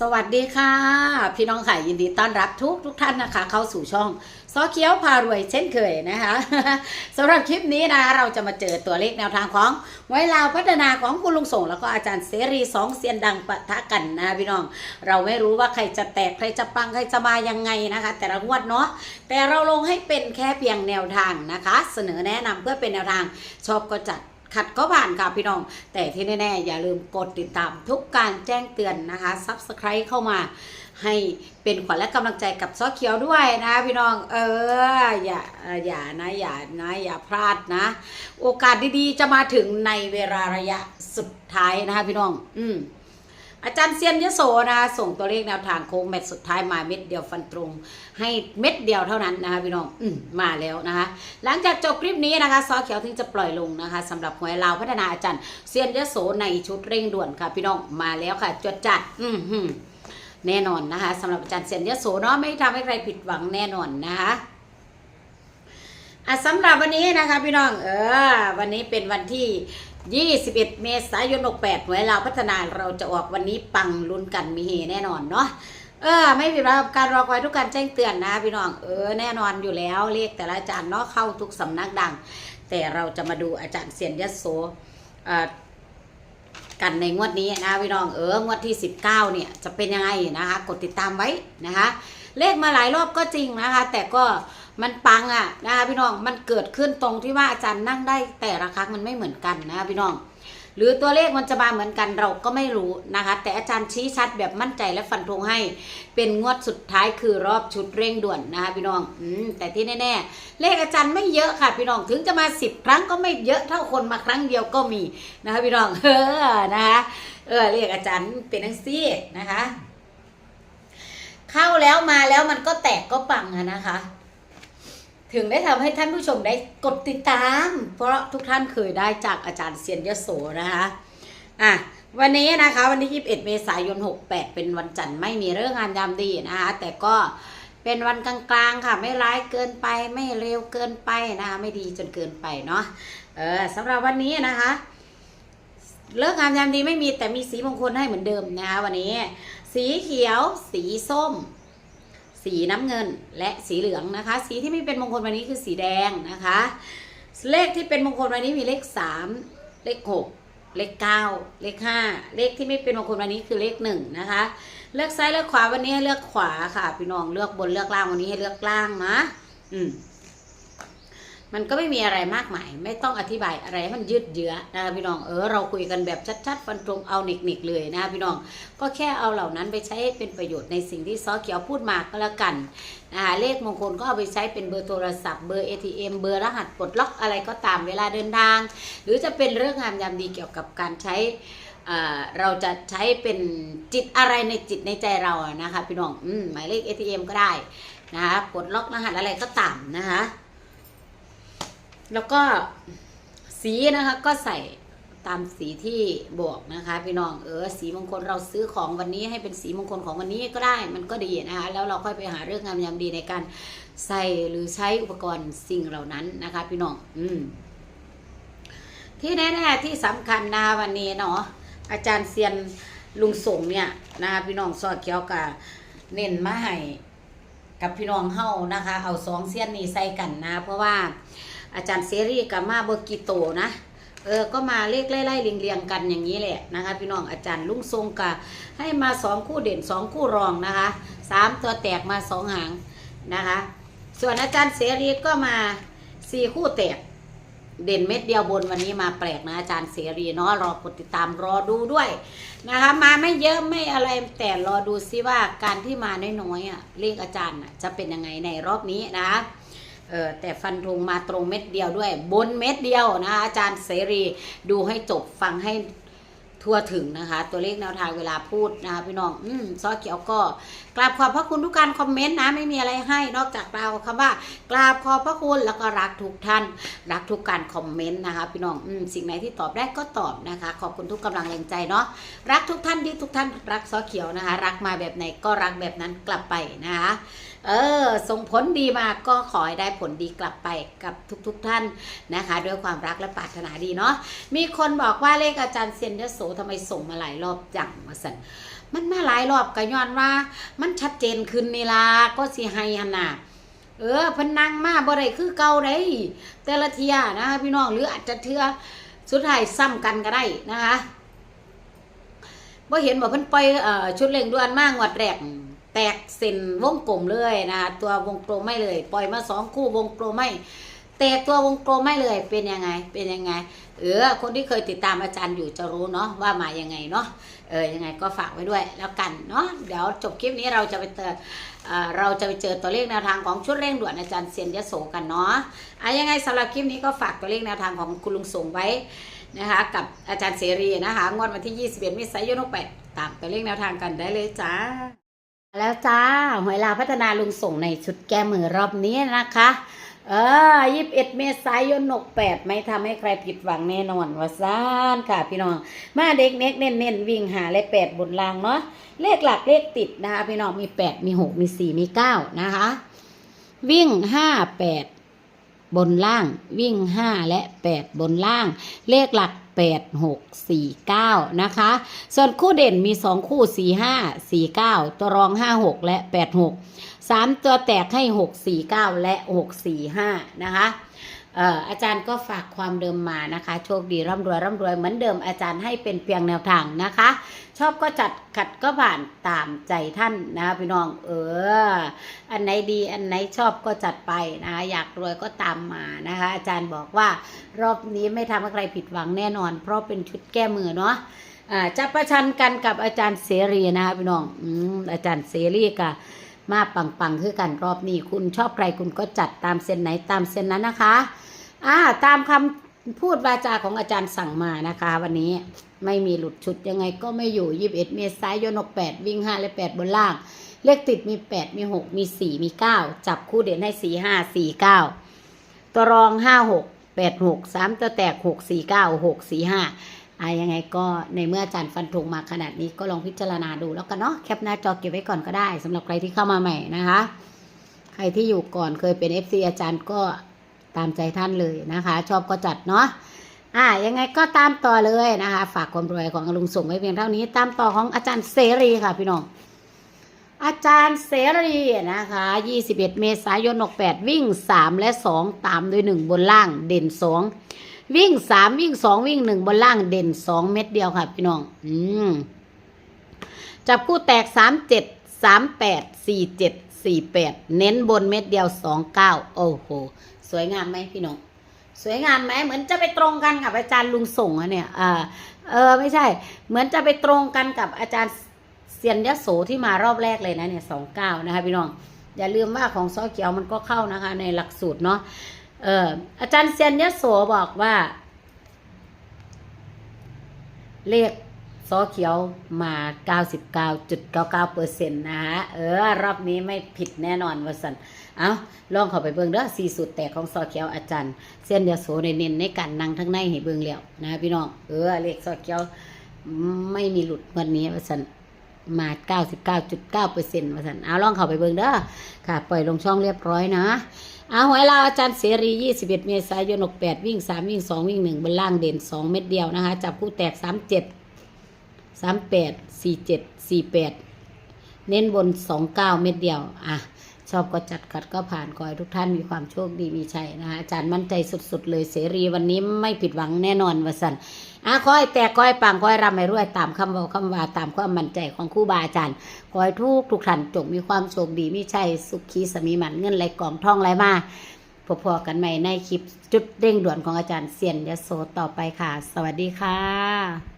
สวัสดีค่ะ พี่น้องค่ะยินดีต้อนรับทุกทุกท่านนะคะ เข้าสู่ช่องซอเคี้ยวพารวยเช่นเคยนะคะสำหรับคลิปนี้นะเราจะมาเจอตัวเลขแนวทางของไว้ลาวพัฒนาของคุณลุงส่ง แล้วก็อาจารย์เสรีสองเซียนดังปะทะกันนะพี่น้อง เราไม่รู้ว่าใครจะแตกใครจะปังใครจะมายังไงนะคะ แต่ละงวดเนาะแต่เราลงให้เป็นแค่เพียงแนวทางนะคะ เสนอแนะนำเพื่อเป็นแนวทางชอบก็จัด ขัดก็ผ่านค่ะพี่น้อง แต่ที่แน่ๆอย่าลืมกดติดตามทุกการแจ้งเตือนนะคะ Subscribe เข้ามาให้เป็นขวัญและกำลังใจกับซอเขียวด้วยนะพี่น้อง เออ อย่าอย่านะอย่านะอย่าพลาดนะ โอกาสดีๆ จะมาถึงในเวลาระยะสุดท้ายนะคะพี่น้อง อืม อาจารย์เซียนยโสนะส่งตัวเลขแนวทางโค้งแมตช์สุดท้ายมาเม็ดเดียวฟันตรง ให้เม็ดเดียวเท่านั้นนะคะพี่น้องอืมมาแล้วนะคะ หลังจากจบคลิปนี้นะคะซอเขียวถึงจะปล่อยลงนะคะสำหรับหวยลาวพัฒนาอาจารย์เซียนยโสในชุดเร่งด่วนค่ะ พี่น้องมาแล้วค่ะจดจัด อืมแน่นอนนะคะสำหรับอาจารย์เซียนยโสเนาะไม่ทำให้ใครผิดหวังแน่นอนนะคะอะสำหรับวันนี้นะคะพี่น้องเออวันนี้เป็นวันที่ 21 เมษายน 68หวยลาพัฒนาเราจะออกวันนี้ปังลุ้นกันมีเฮแน่นอนเนาะเออ ไม่ผิดหวังกับการรอคอยทุกการแจ้งเตือนนะพี่น้องเออแน่นอนอยู่แล้วเลขแต่ละอาจารย์เนาะเข้าทุกสำนักดัง แต่เราจะมาดูอาจารย์เสียนยโสเอ่กันในงวดนี้นะพี่น้องเอองวดที่ 19 เนี่ยจะเป็นยังไงนะคะ กดติดตามไว้นะคะ เลขมาหลายรอบก็จริงนะคะ แต่ก็ มันปังอะ่ะนะคะพี่น้องมันเกิดขึ้นตรงที่ว่าอาจารย์นั่งได้แต่ละครั้งมันไม่เหมือนกันนะคะพี่น้อง หรือตัวเลขมันจะมาเหมือนกันเราก็ไม่รู้นะคะ แต่อาจารย์ชี้ชัดแบบมั่นใจและฟันธงให้ เป็นงวดสุดท้ายคือรอบชุดเร่งด่วนนะคะพี่น้องอืมแต่ที่แน่ๆเลขอาจารย์ไม่เยอะค่ะพี่น้องถึงจะมาสิบครั้งก็ไม่เยอะเท่าคนมาครั้งเดียวก็มีนะคะพี่น้องเออนะคะเออเลขอาจารย์เป็นทั้งซี่นะคะ เข้าแล้วมาแล้วมันก็แตกก็ปังอะนะคะ ถึงได้ทำให้ท่านผู้ชมได้กดติดตาม เพราะทุกท่านเคยได้จากอาจารย์เซียนยโสนะคะอะวันนี้นะคะวันที่ 21 เมษายน 68 เป็นวันจันทร์ไม่มีเรื่องงานยามดีนะคะแต่ก็เป็นวันกลางๆค่ะไม่ร้ายเกินไปไม่เร็วเกินไปนะคะไม่ดีจนเกินไปเนาะเออสำหรับวันนี้นะคะเลิกงามยามดีไม่มีแต่มีสีมงคลให้เหมือนเดิมนะคะวันนี้ สีเขียว สีส้ม สีน้ำเงินและสีเหลืองนะคะ สีที่ไม่เป็นมงคลวันนี้คือสีแดงนะคะ เลขที่เป็นมงคลวันนี้มีเลขสามเลขหกเลขเก้าเลขห้าเลขที่ไม่เป็นมงคลวันนี้คือเลขหนึ่งนะคะ เลือกซ้ายเลือกขวาวันนี้ให้เลือกขวาค่ะพี่น้องเลือกบนเลือกล่างวันนี้ให้เลือกล่างนะ อืม มันก็ไม่มีอะไรมากมาย ไม่ต้องอธิบายอะไรให้มันยืดเยื้อนะคะพี่น้องเออเราคุยกันแบบชัดๆฟันตรงเอาหนิกๆเลยนะคะพี่น้อง ก็แค่เอาเหล่านั้นไปใช้ให้เป็นประโยชน์ในสิ่งที่ซอเขียวพูดมาก็แล้วกันนะคะเลขมงคลก็เอาไปใช้เป็นเบอร์โทรศัพท์เบอร์ ATM เบอร์รหัสปลดล็อกอะไรก็ตามเวลาเดินทาง หรือจะเป็นเรื่องงามยามดีเกี่ยวกับการใช้เอ่อเราจะใช้เป็นจิตอะไรในจิตในใจเรานะคะพี่น้องอืมหมายเลข ATM ก็ได้นะคะปลดล็อกรหัสอะไรก็ตามนะคะ แล้วก็สีนะคะก็ใส่ตามสีที่บอกนะคะพี่น้องเออสีมงคลเราซื้อของวันนี้ให้เป็นสีมงคลของวันนี้ก็ได้มันก็ดีนะคะแล้วเราค่อยไปหาเรื่องงามยามดีในการใส่หรือใช้อุปกรณ์สิ่งเหล่านั้นนะคะ พี่น้องอืมที่แน่ๆที่สำคัญนะวันนี้เนาะอาจารย์เซียนลุงส่งเนี่ยนะคะพี่น้องซอดเขียวกับเน้นมาให้กับพี่น้องเฮานะคะ เอาสองเซียนนี้ใส่กันนะ เพราะว่า อาจารย์เสรีกับมาเบอร์กิโตนะเออ ก็มาเลขไล่ๆเรียงๆกันอย่างนี้แหละนะคะ พี่น้องอาจารย์ลุงทรงกะให้มาสองคู่เด่นสองคู่รองนะคะสามตัวแตกมาสองหางนะคะ ส่วนอาจารย์เสรีก็มาสี่คู่แตกเด่นเม็ดเดียวบนวันนี้มาแปลกนะอาจารย์เสรีเนาะรอกดติดตามรอดูด้วยนะคะ มาไม่เยอะไม่อะไรแต่รอดูซิว่าการที่มาน้อยๆอะเลขอาจารย์น่ะจะเป็นยังไงในรอบนี้นะคะ เออแต่ฟันธงมาตรงเม็ดเดียวด้วย บนเม็ดเดียวนะคะอาจารย์เสรีดูให้จบฟังให้ ทั่วถึงนะคะ ตัวเลขแนวทางเวลาพูดนะคะพี่น้องอืมซอเขียวก็กราบขอบพระคุณทุกการคอมเมนต์นะไม่มีอะไรให้นอกจากเราคำว่ากราบขอบพระคุณแล้วก็รักทุกท่าน รักทุกการคอมเมนต์นะคะพี่น้องอืมสิ่งไหนที่ตอบได้ก็ตอบนะคะ ขอบคุณทุกกำลังแรงใจเนาะรักทุกท่านที่ทุกท่านรักซอเขียวนะคะ รักมาแบบไหนก็รักแบบนั้นกลับไปนะคะเออส่งผลดีมาก็ขอให้ได้ผลดีกลับไปกับทุก ๆทท่านนะคะ ด้วยความรักและปรารถนาดีเนาะมีคนบอกว่าเลขอาจารย์เซียนยโสทำไมส่งมาหลายรอบจังมาสั่นมันมาหลายรอบก็ย้อนว่า มันชัดเจนขึ้นนี่ล่ะก็สิให้หันน่ะเออพน,นังมาบ่ได้คือเก่าได้แต่ละเทียนะคะพี่น้องหรืออาจจะเทือสุดท้ายซ้ำกันก็ได้นะคะบ่เห็นบอกเพิ่นปล่อยเอ่อชุดเร่งด่วนมากงวดแรกแตกเส้นวงกลมเลยนะคะตัววงกลมไม่เลย ปล่อยมาสองคู่วงกลมไม่ แต่ตัววงกลมไม่เลยเป็นยังไงเป็นยังไง เออ คนที่เคยติดตามอาจารย์อยู่จะรู้เนาะว่ามายังไงเนาะเออยังไงก็ฝากไว้ด้วยแล้วกันเนาะเดี๋ยวจบคลิปนี้เราจะไปเจอเออเราจะไปเจอตัวเลขแนวทางของชุดเร่งด่วนอาจารย์เซียนยโสกันเนาะอะยังไงสำหรับคลิปนี้ก็ฝากตัวเลขแนวทางของคุณลุงส่งไว้นะคะกับอาจารย์เสรีนะคะงวดวันที่ 21เมษายน6 8ตามตัวเลขแนวทางกันได้เลยจ้า แล้วจ้าหวยลาพัฒนาลุงส่งในชุดแก้มือรอบนี้นะคะ เออยี่สิบเอ็ดเมษายนหกแปดไม่ทำให้ใครผิดหวังแน่นอนว่าซ่านค่ะพี่น้อง มาเด็กเน็กเน้นเน้นวิ่งหาเลขแปดบนรางเนาะเลขหลักเลขติดนะคะพี่น้องมีแปดมีหกมีสี่มีเก้านะคะ วิ่งห้าแปดบนล่าง วิ่งห้าและแปดบนล่าง เลขหลักแปดหกสี่เก้านะคะ ส่วนคู่เด่นมีสองคู่สี่ห้าสี่เก้าตัวรองห้าหกและแปดหก สามตัวแตกให้หกสี่เก้าและหกสี่ห้านะคะเอ่ออาจารย์ก็ฝากความเดิมมานะคะ โชคดีร่ำรวยร่ำรวยเหมือนเดิมอาจารย์ให้เป็นเพียงแนวทางนะคะ ชอบก็จัดขัดก็ผ่านตามใจท่านนะคะพี่น้องเออ อันไหนดีอันไหนชอบก็จัดไปนะคะอยากรวยก็ตามมานะคะ อาจารย์บอกว่ารอบนี้ไม่ทำให้ใครผิดหวังแน่นอน เพราะเป็นชุดแก้มือเนาะอ่าจะประชันกันกับอาจารย์เสรีนะคะพี่น้องอืมอาจารย์เสรีกับ มาปังปังๆคือกันรอบนี้คุณชอบใครคุณก็จัดตามเส้นไหนตามเส้นนั้นนะคะอ่าตามคำพูดวาจาของอาจารย์สั่งมานะคะ วันนี้ไม่มีหลุดชุดยังไงก็ไม่อยู่ 21 เมษายน68วิ่ง5และ8บนล่าง เลขติดมี8มี6มี4มี9จับคู่เด่นให้4 5 4 9ตัวรอง5 6 8 6 3ตัวแตก6 4 9 6 4 5 อะยังไงก็ในเมื่ออาจารย์ฟันธงมาขนาดนี้ก็ลองพิจารณาดูแล้วกันเนาะแคปหน้าจอเก็บไว้ก่อนก็ได้สำหรับใครที่เข้ามาใหม่นะคะ ใครที่อยู่ก่อนเคยเป็น FC อาจารย์ก็ตามใจท่านเลยนะคะ ชอบก็จัดเนาะอ่ายังไงก็ตามต่อเลยนะคะ ฝากความรวยของลุงส่งไว้เพียงเท่านี้ ตามต่อของอาจารย์เสรีค่ะพี่น้องอาจารย์เสรีนะคะ 21 เมษายน 68 วิ่ง 3 และ 2 ตามด้วย 1 บนล่าง เด่น 2 วิ่ง3วิ่ง2วิ่ง1บนล่างเด่น2เม็ดเดียวค่ะพี่น้อง อืมจับคู่แตก3 7 3 8 4 7 4 8เจ็ดสี่แปดเน้นบนเม็ดเดียว2 9โอ้โห สวยงามไหมพี่น้องสวยงามไหมเหมือนจะไปตรงกันกับอาจารย์ลุงส่งอะเนี่ยอ่าเออไม่ใช่ เหมือนจะไปตรงกันกับอาจารย์เซียนยโสที่มารอบแรกเลยนะเนี่ยสองเก้านะคะพี่น้อง อย่าลืมว่าของซอเขียวมันก็เข้านะคะ ในหลักสูตรเนาะ เอออาจารย์เซียนยโสบอกว่า เลขซอเขียวมา 99.99เปอร์เซ็นต์นะฮะ เออ รอบนี้ไม่ผิดแน่นอนวสันเอาลองเข้าไปเบิ่งเด้อสี่สูตรแตกของซอเขียวอาจารย์ เส้นเดียวโสในเน้นในการนั่งทั้งในให้เบิ่งแล้วนะพี่น้อง เออ เลขซอเขียวไม่มีหลุดวันนี้วสัน มา99.9เปอร์เซ็นต์วสันเอาลองเข้าไปเบิ่งเด้อค่ะ ปล่อยลงช่องเรียบร้อยนะเอาหวยลาวอาจารย์เสรี21 เมษายน68วิ่ง 3 วิ่ง 2 วิ่ง 1 บนล่างเด่น 2 เม็ดเดียวนะคะ จับคู่แตก 37 38 47 48 เน้นบน 29 เม็ดเดียว อะ ชอบก็จัดกัดก็ผ่านขอให้ทุกท่านมีความโชคดีมีชัยนะคะอาจารย์มั่นใจสุดๆ เลยเสรีวันนี้ไม่ผิดหวังแน่นอนวสัน อะขอยแตกขอยปังคอยรำให้รวยตามคำว่าคำว่าตามความมั่นใจของครูบาอาจารย์คอยทุกทุกท่านจงมีความโชคดีมิใช่สุขีสมีมันเงินไหลกล่องท่องไหลมาพบๆกันใหม่ในคลิปจุดเร่งด่วนของอาจารย์เซียนยโสต่อไปค่ะ สวัสดีค่ะ